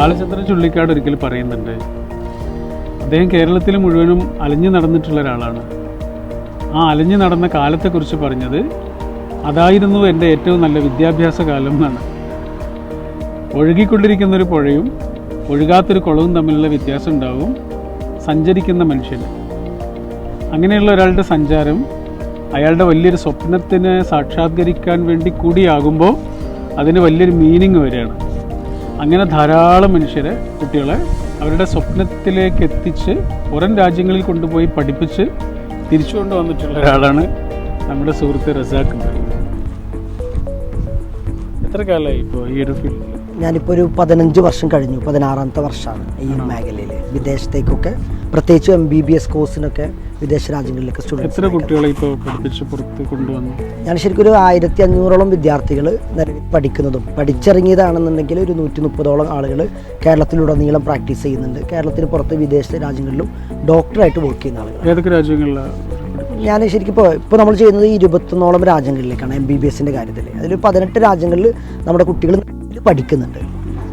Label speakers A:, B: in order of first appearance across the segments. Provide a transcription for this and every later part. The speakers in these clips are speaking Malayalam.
A: ബാലചന്ദ്രൻ ചുള്ളിക്കാട് ഒരിക്കൽ പറയുന്നുണ്ട് അദ്ദേഹം കേരളത്തിൽ മുഴുവനും അലഞ്ഞു നടന്നിട്ടുള്ള ഒരാളാണ്. ആ അലഞ്ഞു നടന്ന കാലത്തെക്കുറിച്ച് പറഞ്ഞത് അതായിരുന്നു എന്റെ ഏറ്റവും നല്ല വിദ്യാഭ്യാസ കാലം എന്നാണ്. ഒഴുകിക്കൊണ്ടിരിക്കുന്ന ഒരു പുഴയും ഒഴുകാത്തൊരു കുളവും തമ്മിലുള്ള വ്യത്യാസം ഉണ്ടാവും. സഞ്ചരിക്കുന്ന മനുഷ്യന്. അങ്ങനെയുള്ള ഒരാളുടെ സഞ്ചാരം അയാളുടെ വലിയൊരു സ്വപ്നത്തിനെ സാക്ഷാത്കരിക്കാൻ വേണ്ടി കൂടിയാകുമ്പോൾ അതിന് വലിയൊരു മീനിങ് വരികയാണ്. അങ്ങനെ ധാരാളം മനുഷ്യരെ കുട്ടികളെ അവരുടെ സ്വപ്നത്തിലേക്ക് എത്തിച്ച് പുറം രാജ്യങ്ങളിൽ കൊണ്ടുപോയി പഠിപ്പിച്ച് തിരിച്ചു കൊണ്ടുവന്നിട്ടുള്ള ഒരാളാണ് നമ്മുടെ സുഹൃത്ത് റസാഖ് എത്ര കാലമായി ഇപ്പോൾ ഈ ഒരു ഫീൽഡിൽ
B: ഞാനിപ്പോൾ ഒരു പതിനഞ്ച് വർഷം കഴിഞ്ഞു പതിനാറാമത്തെ വർഷമാണ് ഈ മേഖലയിൽ വിദേശത്തേക്കൊക്കെ പ്രത്യേകിച്ച് എം ബി ബി എസ് കോഴ്സിനൊക്കെ വിദേശ രാജ്യങ്ങളിലൊക്കെ
A: എത്ര
B: സ്റ്റുഡൻസ്
A: കുട്ടികളെ ഇപ്പോൾ പഠിപ്പിച്ച് പുറത്ത് കൊണ്ടുവന്നു?
B: ഞാൻ ശരിക്കും ഒരു ആയിരത്തി അഞ്ഞൂറോളം വിദ്യാർത്ഥികൾ നിലവിൽ പഠിക്കുന്നതും പഠിച്ചിറങ്ങിയതാണെന്നുണ്ടെങ്കിൽ ഒരു നൂറ്റി മുപ്പതോളം ആളുകൾ കേരളത്തിലുടനീളം പ്രാക്ടീസ് ചെയ്യുന്നുണ്ട്. കേരളത്തിന് പുറത്ത് വിദേശ രാജ്യങ്ങളിലും ഡോക്ടറായിട്ട് വർക്ക് ചെയ്യുന്ന ആളുകൾ
A: ഏതൊക്കെ രാജ്യങ്ങളിലാണ്
B: ഞാൻ ശരിക്കും ഇപ്പോൾ ഇപ്പോൾ നമ്മൾ ചെയ്യുന്നത് ഇരുപത്തൊന്നോളം രാജ്യങ്ങളിലേക്കാണ് എം ബി ബി എസിന്റെ കാര്യത്തിൽ അതിൽ പതിനെട്ട് രാജ്യങ്ങളിൽ നമ്മുടെ കുട്ടികൾ പഠിക്കുന്നുണ്ട്.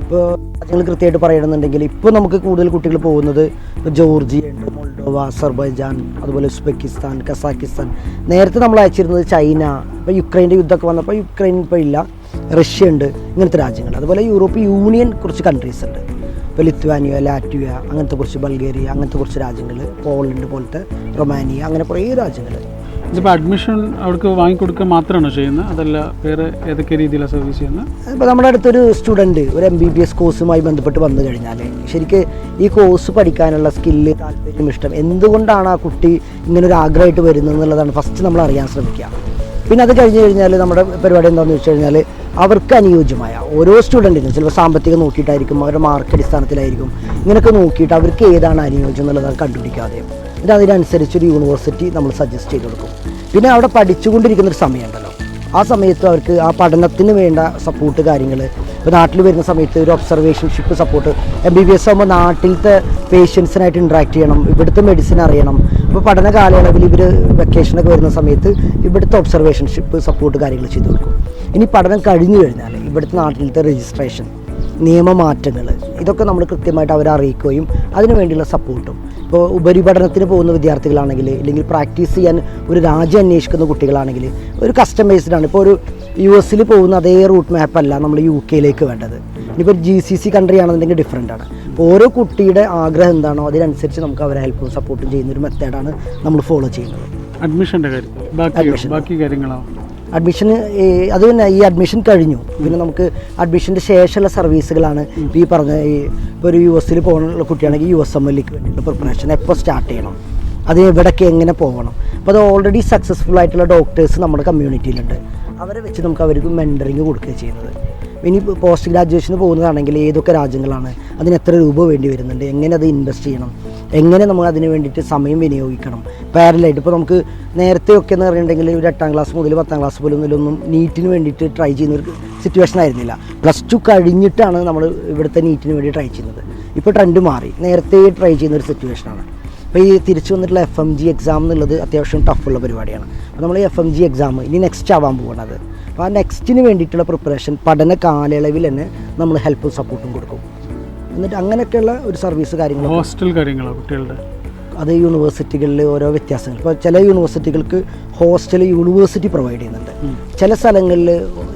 B: ഇപ്പോൾ രാജ്യങ്ങൾ കൃത്യമായിട്ട് പറയണമെന്നുണ്ടെങ്കിൽ ഇപ്പോൾ നമുക്ക് കൂടുതൽ കുട്ടികൾ പോകുന്നത് ജോർജിയ ഉണ്ട് മോൾഡോവ അസർബൈജാൻ അതുപോലെ ഉസ്ബെക്കിസ്ഥാൻ കസാക്കിസ്ഥാൻ. നേരത്തെ നമ്മൾ അയച്ചിരുന്നത് ചൈന ഇപ്പോൾ യുക്രൈന്റെ യുദ്ധമൊക്കെ വന്നപ്പോൾ യുക്രൈൻ ഇപ്പോൾ ഇല്ല. റഷ്യ ഉണ്ട് ഇങ്ങനത്തെ രാജ്യങ്ങൾ. അതുപോലെ യൂറോപ്യൻ യൂണിയൻ കുറച്ച് കൺട്രീസ് ഉണ്ട്. ഇപ്പോൾ ലിത്വാനിയ ലാറ്റ്വിയ അങ്ങനത്തെ കുറച്ച് ബൾഗേറിയ അങ്ങനത്തെ കുറച്ച് രാജ്യങ്ങൾ പോളണ്ട് പോലത്തെ റൊമാനിയ അങ്ങനെ കുറേ രാജ്യങ്ങൾ
A: ഇതിപ്പോൾ അഡ്മിഷൻ അവർക്ക് വാങ്ങിക്കൊടുക്കുക മാത്രമാണ് ചെയ്യുന്നത്? അതല്ല വേറെ ഏതൊക്കെ രീതിയിലാണ് സർവീസ് ചെയ്യുന്നത്?
B: ഇപ്പോൾ നമ്മുടെ അടുത്തൊരു സ്റ്റുഡന്റ് ഒരു എം ബി ബി എസ് കോഴ്സുമായി ബന്ധപ്പെട്ട് വന്നു കഴിഞ്ഞാൽ ശരിക്ക് ഈ കോഴ്സ് പഠിക്കാനുള്ള സ്കില്ല് താല്പര്യം ഇഷ്ടം എന്തുകൊണ്ടാണ് ആ കുട്ടി ഇങ്ങനൊരു ആഗ്രഹമായിട്ട് വരുന്നത് എന്നുള്ളതാണ് ഫസ്റ്റ് നമ്മൾ അറിയാൻ ശ്രമിക്കുക. പിന്നെ അത് കഴിഞ്ഞ് കഴിഞ്ഞാൽ നമ്മുടെ പരിപാടി എന്താണെന്ന് വെച്ച് കഴിഞ്ഞാൽ അവർക്ക് അനുയോജ്യമായ ഓരോ സ്റ്റുഡന്റിനും ചിലപ്പോൾ സാമ്പത്തികം നോക്കിയിട്ടായിരിക്കും അവരുടെ മാർക്ക് അടിസ്ഥാനത്തിലായിരിക്കും. ഇങ്ങനെയൊക്കെ നോക്കിയിട്ട് അവർക്ക് ഏതാണ് അനുയോജ്യം എന്നുള്ളത് കണ്ടുപിടിക്കാതെ. അതിനനുസരിച്ച് ഒരു യൂണിവേഴ്സിറ്റി നമ്മൾ സജസ്റ്റ് ചെയ്ത് കൊടുക്കും. പിന്നെ അവിടെ പഠിച്ചുകൊണ്ടിരിക്കുന്ന ഒരു സമയമുണ്ടല്ലോ. ആ സമയത്ത് അവർക്ക് ആ പഠനത്തിന് വേണ്ട സപ്പോർട്ട് കാര്യങ്ങൾ ഇപ്പോൾ നാട്ടിൽ വരുന്ന സമയത്ത് ഒരു observationship support M B B S ആകുമ്പോൾ നാട്ടിലത്തെ പേഷ്യൻസിനായിട്ട് ഇൻട്രാക്ട് ചെയ്യണം ഇവിടുത്തെ മെഡിസിൻ അറിയണം. അപ്പോൾ പഠന കാലയളവിൽ ഇവർ വെക്കേഷനൊക്കെ വരുന്ന സമയത്ത് ഇവിടുത്തെ ഒബ്സർവേഷൻഷിപ്പ് സപ്പോർട്ട് കാര്യങ്ങൾ ചെയ്തു കൊടുക്കും. ഇനി പഠനം കഴിഞ്ഞു കഴിഞ്ഞാൽ ഇവിടുത്തെ നാട്ടിലത്തെ രജിസ്ട്രേഷൻ നിയമമാറ്റങ്ങൾ ഇതൊക്കെ നമ്മൾ കൃത്യമായിട്ട് അവരെ അറിയിക്കുകയും അതിനു വേണ്ടിയുള്ള സപ്പോർട്ടും ഇപ്പോൾ ഉപരിപഠനത്തിന് പോകുന്ന വിദ്യാർത്ഥികളാണെങ്കിൽ അല്ലെങ്കിൽ പ്രാക്ടീസ് ചെയ്യാൻ ഒരു രാജ്യം അന്വേഷിക്കുന്ന കുട്ടികളാണെങ്കിൽ ഒരു കസ്റ്റമൈസ്ഡ് ആണ്. ഇപ്പോൾ ഒരു യു എസിൽ പോകുന്ന അതേ റൂട്ട് മാപ്പ് അല്ല നമ്മൾ യു കെയിലേക്ക് വേണ്ടത്. ഇനിയിപ്പോൾ ജി സി സി കൺട്രി ആണെന്നുണ്ടെങ്കിൽ ഡിഫറെന്റ് ആണ്. അപ്പോൾ ഓരോ കുട്ടിയുടെ ആഗ്രഹം എന്താണോ അതിനനുസരിച്ച് നമുക്ക് അവരെ ഹെൽപ്പും സപ്പോർട്ടും ചെയ്യുന്ന ഒരു മെത്തേഡാണ് നമ്മൾ ഫോളോ ചെയ്യുന്നത്.
A: അഡ്മിഷന്റെ കാര്യം. ബാക്കി
B: Admission. അഡ്മിഷന് അത് തന്നെ ഈ അഡ്മിഷൻ കഴിഞ്ഞു. പിന്നെ നമുക്ക് അഡ്മിഷന്റെ ശേഷമുള്ള സർവീസുകളാണ് ഈ പറഞ്ഞ ഈ ഇപ്പോൾ ഒരു യു എസിൽ പോകാനുള്ള കുട്ടിയാണെങ്കിൽ യു എസ് എം എല്ലിക്ക് വേണ്ടിയിട്ടുള്ള പ്രിപ്പറേഷൻ എപ്പോൾ സ്റ്റാർട്ട് ചെയ്യണം? അത് എവിടേക്ക് എങ്ങനെ പോകണം? അപ്പോൾ അത് ഓൾറെഡി സക്സസ്ഫുൾ ആയിട്ടുള്ള ഡോക്ടേഴ്സ് നമ്മുടെ കമ്മ്യൂണിറ്റിയിലുണ്ട് അവരെ വെച്ച് നമുക്ക് അവർക്ക് മെന്ററിങ് കൊടുക്കുകയാണ് ചെയ്യുന്നത്. ഇനി പോസ്റ്റ് ഗ്രാജുവേഷന് പോകുന്നതാണെങ്കിൽ ഏതൊക്കെ രാജ്യങ്ങളാണ്? അതിന് എത്ര രൂപ വേണ്ടി വരുന്നുണ്ട്? എങ്ങനെ അത് ഇൻവെസ്റ്റ് ചെയ്യണം? എങ്ങനെ നമ്മൾ അതിന് വേണ്ടിയിട്ട് സമയം വിനിയോഗിക്കണം? പാരലായിട്ട് ഇപ്പോൾ നമുക്ക് നേരത്തെ ഒക്കെ എന്ന് പറഞ്ഞിട്ടുണ്ടെങ്കിൽ ഒരു എട്ടാം ക്ലാസ് മുതൽ പത്താം ക്ലാസ് പോലും ഇതിലൊന്നും നീറ്റിന് വേണ്ടിയിട്ട് ട്രൈ ചെയ്യുന്ന ഒരു സിറ്റുവേഷൻ ആയിരുന്നില്ല. പ്ലസ് ടു കഴിഞ്ഞിട്ടാണ് നമ്മൾ ഇവിടുത്തെ നീറ്റിന് വേണ്ടി ട്രൈ ചെയ്യുന്നത്. ഇപ്പോൾ ട്രെൻഡ് മാറി. നേരത്തെ ട്രൈ ചെയ്യുന്ന ഒരു സിറ്റുവേഷനാണ് അപ്പോൾ ഈ തിരിച്ചു വന്നിട്ടുള്ള എഫ് എം ജി എക്സാം എന്നുള്ളത് അത്യാവശ്യം ടഫുള്ള പരിപാടിയാണ്. അപ്പോൾ നമ്മൾ ഈ എഫ് എം ജി എക്സാം ഇനി നെക്സ്റ്റ് ആവാൻ പോകുന്നത് അപ്പോൾ ആ നെക്സ്റ്റിന് വേണ്ടിയിട്ടുള്ള പ്രിപ്പറേഷൻ പഠന കാലയളവിൽ തന്നെ നമ്മൾ ഹെൽപ്പും സപ്പോർട്ടും കൊടുക്കും. എന്നിട്ട് അങ്ങനെയൊക്കെയുള്ള ഒരു സർവീസ് കാര്യങ്ങൾ
A: ഹോസ്റ്റൽ കാര്യങ്ങളോ കുട്ടികളുടെ?
B: അത് യൂണിവേഴ്സിറ്റികളിൽ ഓരോ വ്യത്യാസങ്ങൾ. ഇപ്പോൾ ചില യൂണിവേഴ്സിറ്റികൾക്ക് ഹോസ്റ്റൽ യൂണിവേഴ്സിറ്റി പ്രൊവൈഡ് ചെയ്യുന്നുണ്ട്. ചില സ്ഥലങ്ങളിൽ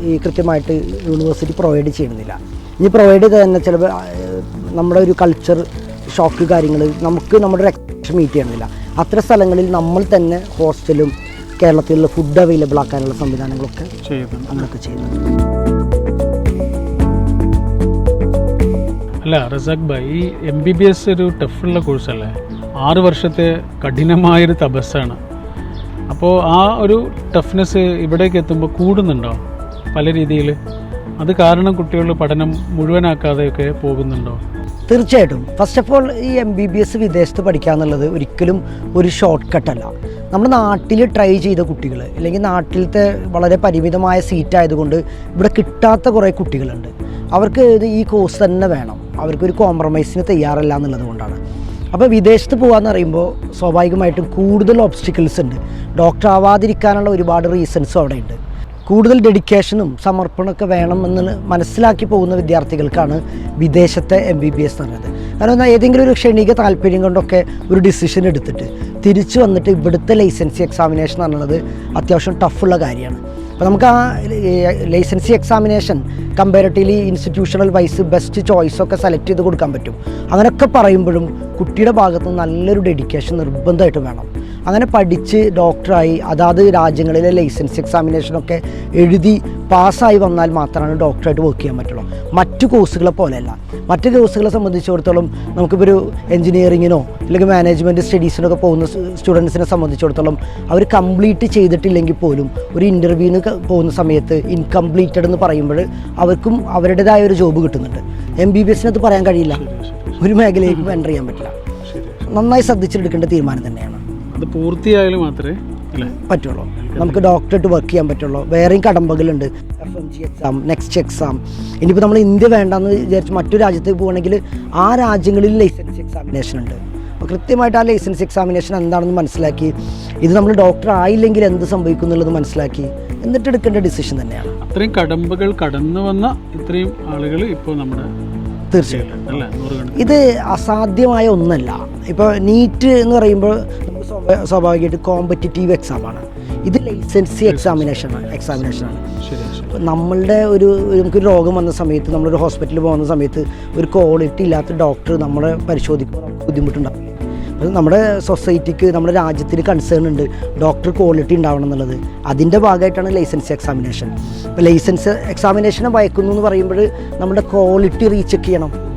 B: ഈ കൃത്യമായിട്ട് യൂണിവേഴ്സിറ്റി പ്രൊവൈഡ് ചെയ്യുന്നില്ല. ഇനി പ്രൊവൈഡ് ചെയ്ത് തന്നെ ചിലപ്പോൾ നമ്മുടെ ഒരു കൾച്ചർ ഷോക്ക് കാര്യങ്ങൾ നമുക്ക് നമ്മുടെ ഒരു എക്സ്പെക്ഷൻ മീറ്റ് ചെയ്യണമെന്നില്ല അത്ര സ്ഥലങ്ങളിൽ നമ്മൾ തന്നെ ഹോസ്റ്റലും കേരളത്തിലുള്ള ഫുഡ് അവൈലബിൾ ആക്കാനുള്ള സംവിധാനങ്ങളൊക്കെ അങ്ങനെയൊക്കെ ചെയ്യുന്നുണ്ട്.
A: അല്ല റസാഖ് ഭായ് ഈ എം ബി ബി എസ് ഒരു ടഫുള്ള കോഴ്സല്ലേ ആറ് വർഷത്തെ കഠിനമായൊരു തപസ്സാണ്. അപ്പോൾ ആ ഒരു ടഫ്നെസ് ഇവിടേക്ക് എത്തുമ്പോൾ കൂടുന്നുണ്ടോ പല രീതിയിൽ അത് കാരണം കുട്ടികൾ പഠനം മുഴുവനാക്കാതെയൊക്കെ പോകുന്നുണ്ടോ?
B: തീർച്ചയായിട്ടും. ഫസ്റ്റ് ഓഫ് ഓൾ ഈ എം ബി ബി എസ് വിദേശത്ത് പഠിക്കുക എന്നുള്ളത് ഒരിക്കലും ഒരു ഷോർട്ട് കട്ടല്ല നമ്മുടെ നാട്ടിൽ ട്രൈ ചെയ്ത കുട്ടികൾ അല്ലെങ്കിൽ നാട്ടിലത്തെ വളരെ പരിമിതമായ സീറ്റ് ആയതുകൊണ്ട് ഇവിടെ കിട്ടാത്ത കുറേ കുട്ടികളുണ്ട്. അവർക്ക് ഇത് ഈ കോഴ്സ് തന്നെ വേണം. അവർക്കൊരു കോംപ്രമൈസിന് തയ്യാറല്ല എന്നുള്ളത് കൊണ്ടാണ്. അപ്പോൾ വിദേശത്ത് പോകാന്ന് പറയുമ്പോൾ സ്വാഭാവികമായിട്ടും കൂടുതൽ ഒബ്സ്റ്റിക്കിൾസ് ഉണ്ട്. ഡോക്ടർ ആവാതിരിക്കാനുള്ള ഒരുപാട് റീസൺസും അവിടെ ഉണ്ട്. കൂടുതൽ ഡെഡിക്കേഷനും സമർപ്പണമൊക്കെ വേണമെന്ന് മനസ്സിലാക്കി പോകുന്ന വിദ്യാർത്ഥികൾക്കാണ് വിദേശത്തെ എം ബി ബി എസ് എന്ന് പറയുന്നത്. കാരണം ഏതെങ്കിലും ഒരു ക്ഷണിക താല്പര്യം കൊണ്ടൊക്കെ ഒരു ഡിസിഷൻ എടുത്തിട്ട് തിരിച്ചു വന്നിട്ട് ഇവിടുത്തെ ലൈസൻസി എക്സാമിനേഷൻ എന്നുള്ളത് അത്യാവശ്യം ടഫുള്ള കാര്യമാണ്. അപ്പോൾ നമുക്ക് ആ licensee examination comparatively institutional wise best ചോയ്സൊക്കെ select ചെയ്ത് കൊടുക്കാൻ പറ്റും. അങ്ങനെയൊക്കെ പറയുമ്പോഴും കുട്ടിയുടെ ഭാഗത്ത് നല്ലൊരു ഡെഡിക്കേഷൻ നിർബന്ധമായിട്ടും വേണം. അങ്ങനെ പഠിച്ച് ഡോക്ടറായി അതാത് രാജ്യങ്ങളിലെ ലൈസൻസ് എക്സാമിനേഷനൊക്കെ എഴുതി പാസ്സായി വന്നാൽ മാത്രമാണ് ഡോക്ടറായിട്ട് വർക്ക് ചെയ്യാൻ പറ്റുള്ളൂ. മറ്റു കോഴ്സുകളെ പോലെയല്ല. മറ്റ് കോഴ്സുകളെ സംബന്ധിച്ചിടത്തോളം നമുക്കിപ്പോൾ ഒരു എഞ്ചിനീയറിങ്ങിനോ അല്ലെങ്കിൽ മാനേജ്മെന്റ് സ്റ്റഡീസിനൊക്കെ പോകുന്ന സ്റ്റുഡൻസിനെ സംബന്ധിച്ചിടത്തോളം അവർ കംപ്ലീറ്റ് ചെയ്തിട്ടില്ലെങ്കിൽ പോലും ഒരു ഇന്റർവ്യൂവിന് പോകുന്ന സമയത്ത് ഇൻകംപ്ലീറ്റഡ് എന്ന് പറയുമ്പോൾ അവർക്കും അവരുടേതായ ഒരു ജോബ് കിട്ടുന്നുണ്ട്. എം ബി ബി എസിനകത്ത് പറയാൻ കഴിയില്ല. ഒരു മേഖലയിലേക്കും എന്റർ ചെയ്യാൻ പറ്റില്ല. നന്നായി ശ്രദ്ധിച്ചെടുക്കേണ്ട തീരുമാനം തന്നെയാണ്.
A: അത് പൂർത്തിയായാലും മാത്രമേ
B: പറ്റുള്ളൂ. നമുക്ക് ഡോക്ടറായിട്ട് വർക്ക് ചെയ്യാൻ പറ്റുള്ളൂ. വേറെയും കടമ്പകളുണ്ട്. F M G exam next exam ഇനിയിപ്പോൾ നമ്മൾ ഇന്ത്യ വേണ്ടെന്ന് വിചാരിച്ച് മറ്റു രാജ്യത്തേക്ക് പോകണമെങ്കിൽ ആ രാജ്യങ്ങളിൽ ലൈസൻസ് എക്സാമിനേഷൻ ഉണ്ട്. അപ്പോൾ കൃത്യമായിട്ട് ആ ലൈസൻസ് എക്സാമിനേഷൻ എന്താണെന്ന് മനസ്സിലാക്കി. ഇത് നമ്മൾ ഡോക്ടർ ആയില്ലെങ്കിൽ എന്ത് സംഭവിക്കും എന്നുള്ളത് മനസ്സിലാക്കി. എന്നിട്ട് എടുക്കേണ്ട ഡിസിഷൻ തന്നെയാണ്.
A: അത്രയും കടമ്പകൾ കടന്നു വന്ന ഇത്രയും ആളുകൾ ഇപ്പോൾ നമ്മുടെ
B: തീർച്ചയായിട്ടും. ഇത് അസാധ്യമായ ഒന്നല്ല. ഇപ്പോൾ നീറ്റ് എന്ന് പറയുമ്പോൾ സ്വാഭാവികമായിട്ട് കോമ്പറ്റിറ്റീവ് എക്സാമാണ് ഇത് ലൈസൻസി എക്സാമിനേഷൻ എക്സാമിനേഷനാണ്
A: എക്സാമിനേഷൻ
B: ആണ്. നമ്മളുടെ ഒരു നമുക്കൊരു രോഗം വന്ന സമയത്ത് നമ്മളൊരു ഹോസ്പിറ്റലിൽ പോകുന്ന സമയത്ത് ഒരു ക്വാളിറ്റി ഇല്ലാത്ത ഡോക്ടർ നമ്മളെ പരിശോധിക്കുമ്പോൾ നമുക്ക് ബുദ്ധിമുട്ടുണ്ടാവും അത് നമ്മുടെ സൊസൈറ്റിക്ക് നമ്മുടെ രാജ്യത്തിന് കൺസേൺ ഉണ്ട് ഡോക്ടർ ക്വാളിറ്റി ഉണ്ടാവണം എന്നുള്ളത്. അതിന്റെ ഭാഗമായിട്ടാണ് ലൈസൻസ് എക്സാമിനേഷൻ അപ്പോൾ ലൈസൻസ് എക്സാമിനേഷനെ വയക്കുന്നു എന്ന് പറയുമ്പോൾ നമ്മുടെ ക്വാളിറ്റി റീചെക്ക് ചെയ്യണം.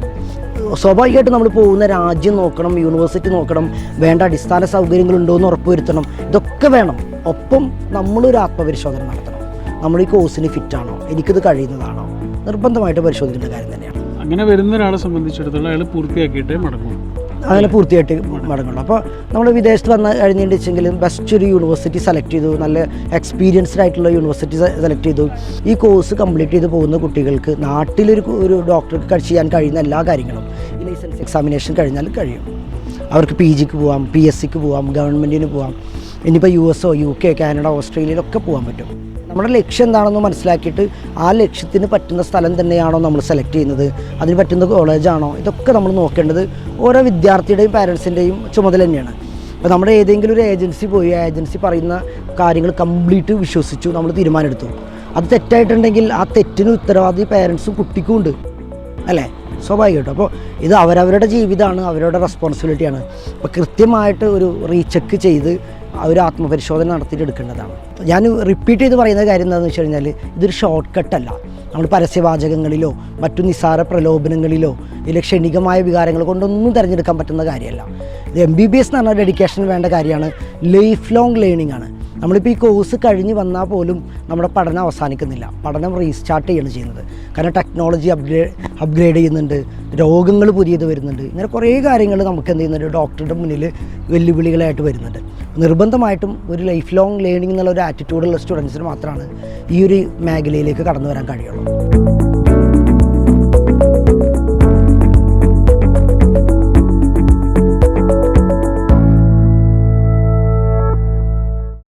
B: സ്വാഭാവികമായിട്ട് നമ്മൾ പോകുന്ന രാജ്യം നോക്കണം യൂണിവേഴ്സിറ്റി നോക്കണം വേണ്ട അടിസ്ഥാന സൗകര്യങ്ങളുണ്ടോ എന്ന് ഉറപ്പുവരുത്തണം. ഇതൊക്കെ വേണം. ഒപ്പം നമ്മളൊരു ആത്മപരിശോധന നടത്തണം. നമ്മൾ ഈ കോഴ്സിന് ഫിറ്റാണോ എനിക്കിത് കഴിയുന്നതാണോ? നിർബന്ധമായിട്ട് പരിശോധിക്കേണ്ട കാര്യം തന്നെയാണ്.
A: അങ്ങനെ വരുന്ന ഒരാളെ സംബന്ധിച്ചിടത്തോളം അയാൾ പൂർത്തിയാക്കിയിട്ടേ മടങ്ങും
B: അങ്ങനെ പൂർത്തിയായിട്ട് മടങ്ങുള്ളൂ. അപ്പോൾ നമ്മൾ വിദേശത്ത് വന്ന് കഴിഞ്ഞിട്ടുണ്ടെങ്കിൽ ബെസ്റ്റ് ഒരു യൂണിവേഴ്സിറ്റി സെലക്ട് ചെയ്തു. നല്ല എക്സ്പീരിയൻസ്ഡ് ആയിട്ടുള്ള യൂണിവേഴ്സിറ്റി സെലക്ട് ചെയ്തു. ഈ കോഴ്സ് കംപ്ലീറ്റ് ചെയ്ത് പോകുന്ന കുട്ടികൾക്ക് നാട്ടിലൊരു ഒരു ഡോക്ടർക്ക് ചെയ്യാൻ കഴിയുന്ന എല്ലാ കാര്യങ്ങളും ഈ ലൈസൻസ് എക്സാമിനേഷൻ കഴിഞ്ഞാൽ കഴിയും. അവർക്ക് പി ജിക്ക് പോവാം പി എസ് സിക്ക് പോവാം ഗവൺമെന്റിന് പോവാം. ഇനിയിപ്പോൾ യു എസോ യു കെ കാനഡ ഓസ്ട്രേലിയയിലൊക്കെ പോകാൻ പറ്റും. നമ്മുടെ ലക്ഷ്യം എന്താണെന്ന് മനസ്സിലാക്കിയിട്ട് ആ ലക്ഷ്യത്തിന് പറ്റുന്ന സ്ഥലം തന്നെയാണോ നമ്മൾ സെലക്ട് ചെയ്യുന്നത്? അതിന് പറ്റുന്ന കോളേജാണോ ഇതൊക്കെ നമ്മൾ നോക്കേണ്ടത് ഓരോ വിദ്യാർത്ഥിയുടെയും പാരൻസിന്റെയും ചുമതല തന്നെയാണ്. അപ്പോൾ നമ്മുടെ ഏതെങ്കിലും ഒരു ഏജൻസി പോയി ആ ഏജൻസി പറയുന്ന കാര്യങ്ങൾ കംപ്ലീറ്റ് വിശ്വസിച്ചു നമ്മൾ തീരുമാനമെടുത്തു. അത് തെറ്റായിട്ടുണ്ടെങ്കിൽ ആ തെറ്റിന് ഉത്തരവാദി പാരൻസും കുട്ടിക്കും ഉണ്ട്. അല്ലേ? സ്വാഭാവികമായിട്ടും. അപ്പോൾ ഇത് അവരവരുടെ ജീവിതമാണ് അവരുടെ റെസ്പോൺസിബിലിറ്റിയാണ് അപ്പോൾ കൃത്യമായിട്ട് ഒരു റീചെക്ക് ചെയ്ത് ഒരു ആത്മപരിശോധന നടത്തിയിട്ട് എടുക്കേണ്ടതാണ്. ഞാൻ റിപ്പീറ്റ് ചെയ്ത് പറയുന്ന കാര്യം എന്താണെന്ന് വെച്ച് കഴിഞ്ഞാൽ ഇതൊരു ഷോർട്ട് കട്ടല്ല നമ്മൾ പരസ്യവാചകങ്ങളിലോ മറ്റു നിസ്സാര പ്രലോഭനങ്ങളിലോ ഇതിലെ ക്ഷണികമായ വികാരങ്ങൾ കൊണ്ടൊന്നും തിരഞ്ഞെടുക്കാൻ പറ്റുന്ന കാര്യമല്ല. ഇത് എം ബി ബി എസ് എന്ന് പറഞ്ഞാൽ ഡെഡിക്കേഷൻ വേണ്ട കാര്യമാണ്. ലൈഫ് ലോങ് ലേണിംഗ് ആണ്. നമ്മളിപ്പോൾ ഈ കോഴ്സ് കഴിഞ്ഞ് വന്നാൽ പോലും നമ്മുടെ പഠനം അവസാനിക്കുന്നില്ല. പഠനം റീസ്റ്റാർട്ട് ചെയ്യാണ് ചെയ്യുന്നത്. കാരണം ടെക്നോളജി അപ്ഗ്രേഡ് അപ്ഗ്രേഡ് ചെയ്യുന്നുണ്ട്. രോഗങ്ങൾ പുതിയത് വരുന്നുണ്ട്. ഇങ്ങനെ കുറേ കാര്യങ്ങൾ നമുക്ക് എന്ത് ചെയ്യുന്നുണ്ട്? ഡോക്ടറുടെ മുന്നിൽ വെല്ലുവിളികളായിട്ട് വരുന്നുണ്ട്. നിർബന്ധമായിട്ടും ഒരു ലൈഫ് ലോങ് ലേണിംഗ് എന്നുള്ള ഒരു ആറ്റിറ്റ്യൂഡുള്ള സ്റ്റുഡൻസിന് മാത്രമാണ് ഈ ഒരു മേഖലയിലേക്ക് കടന്നു വരാൻ കഴിയുള്ളൂ. Bye.